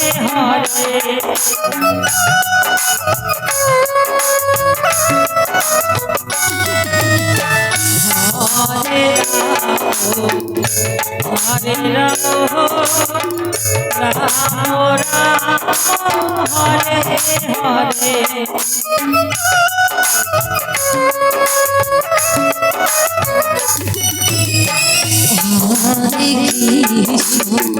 Hare Hare Hare Krishna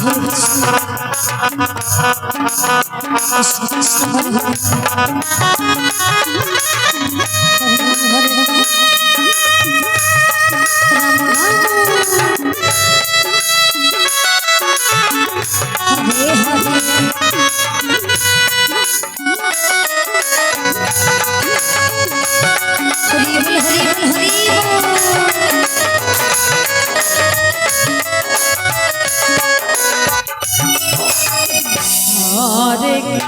Krishna Krishna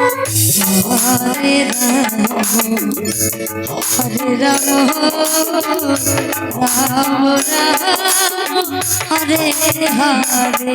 Hare Ram Hare Ram Ram Ram Hare Hare Hare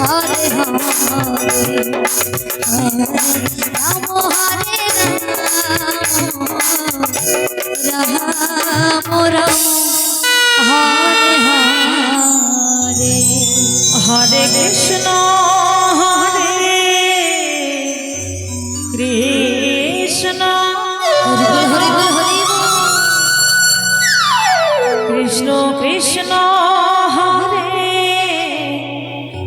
Hare Hare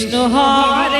Krishna Krishna Hare Hare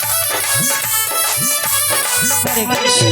Hare Krishna Krishna